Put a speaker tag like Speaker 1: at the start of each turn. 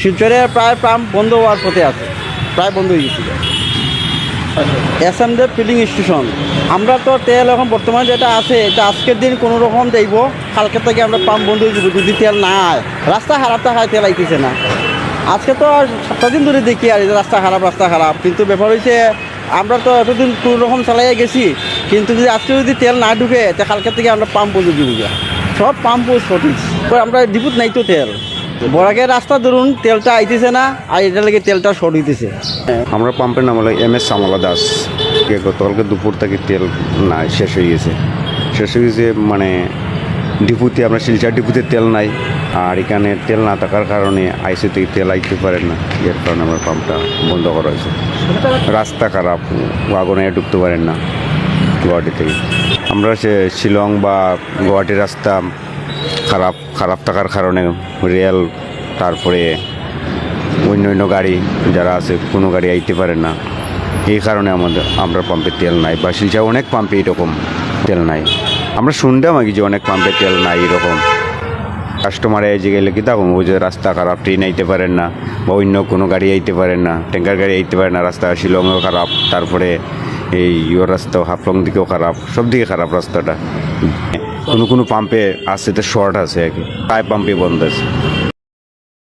Speaker 1: শিলচরে প্রায় পাম্প বন্ধ হওয়ার পথে আছে। প্রায় বন্ধ হয়ে গেছিল দেব ফিলিং স্টেশন। আমরা তো তেল এখন বর্তমানে যেটা আছে, এটা আজকের দিন কোনো রকম দেব কালকে থেকে আমরা পাম্প বন্ধ হয়ে যাব, যদি তেল না আয়। রাস্তা খারাপ থাকায় তেল আইতেছে না। আজকে তো সপ্তাহ দিন ধরে দেখি আর রাস্তা খারাপ রাস্তা খারাপ। কিন্তু ব্যাপার হয়েছে আমরা তো এতদিন কোনো রকম চালাইয়া গেছি। কিন্তু যদি আজকে যদি তেল না ঢুকে, তা কালকে থেকে আমরা পাম্প বন্ধ দিব সব পাম্পও সঠিক। আমরা ডিপুত নাই তো তেল। বরাকের রাস্তা ধরুন, তেলটা আইতেছে না, আর এটা লাগে তেলটা হইতেছে।
Speaker 2: আমরা পাম্পের নাম হলো এম এস শ্যামলা দাস। গতকালকে দুপুর থেকে তেল নাই, শেষ হয়ে গেছে। শেষ হয়ে গেছে মানে ডিপুতে, আমরা শিলচর ডিপুতে তেল নাই, আর এখানে তেল না থাকার কারণে আইসি থেকে তেল আইতে পারে না। এর কারণে আমার পাম্পটা বন্ধ করা হয়েছে। রাস্তা খারাপ, ওয়াগনে ঢুকতে পারেন না, গুয়াহাটি থেকে। আমরা সে শিলং বা গুয়াহাটি রাস্তা খারাপ খারাপ থাকার কারণে রেল, তারপরে অন্য অন্য গাড়ি যারা আছে, কোনো গাড়ি আইতে পারে না। এই কারণে আমাদের, আমরা পাম্পে তেল নাই। বা শিলচা অনেক পাম্পে এরকম তেল নাই। আমরা শুনতাম আগে যে অনেক পাম্পে তেল নাই এরকম। কাস্টমার এসে গেলে কি তখন যে রাস্তা খারাপ ট্রেন আইতে পারেন না, বা অন্য কোনো গাড়ি আইতে পারেন না ট্যাঙ্কার গাড়ি আইতে পারে না, রাস্তা শিলংও খারাপ, তারপরে এই ইয়োর রাস্তা হাফলং দিকেও খারাপ সব দিকে খারাপ রাস্তাটা। কোনো কোনো পাম্পে আছে এটা শর্ট আছে আর কি। পাম্পে বন্ধ আছে।